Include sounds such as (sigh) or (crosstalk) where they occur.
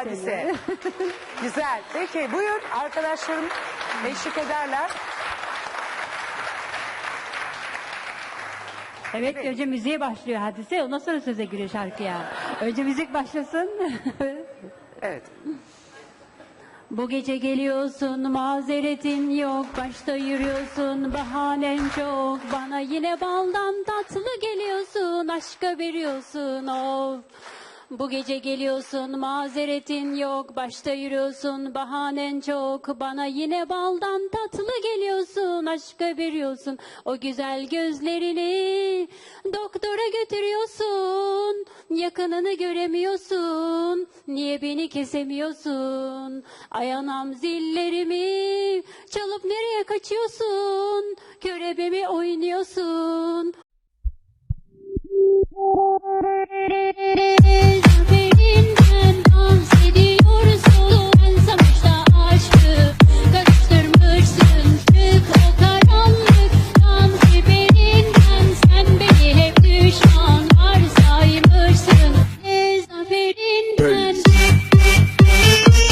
hadise. (laughs) Güzel. Peki buyur arkadaşlarım eşlik ederler. Evet, önce müziğe başlıyor hadise, ondan sonra söze giriyor şarkıya. Önce müzik başlasın. (laughs) Evet. Bu gece geliyorsun, mazeretin yok, başta yürüyorsun, bahanen çok. Bana yine baldan tatlı geliyorsun, aşka veriyorsun of. Bu gece geliyorsun, mazeretin yok, başta yürüyorsun, bahanen çok. Bana yine baldan tatlı geliyorsun, aşka veriyorsun o güzel gözlerini. Doktora götürüyorsun, yakınını göremiyorsun, niye beni kesemiyorsun? Ayanam zillerimi, çalıp nereye kaçıyorsun? Körebemi oynuyorsun.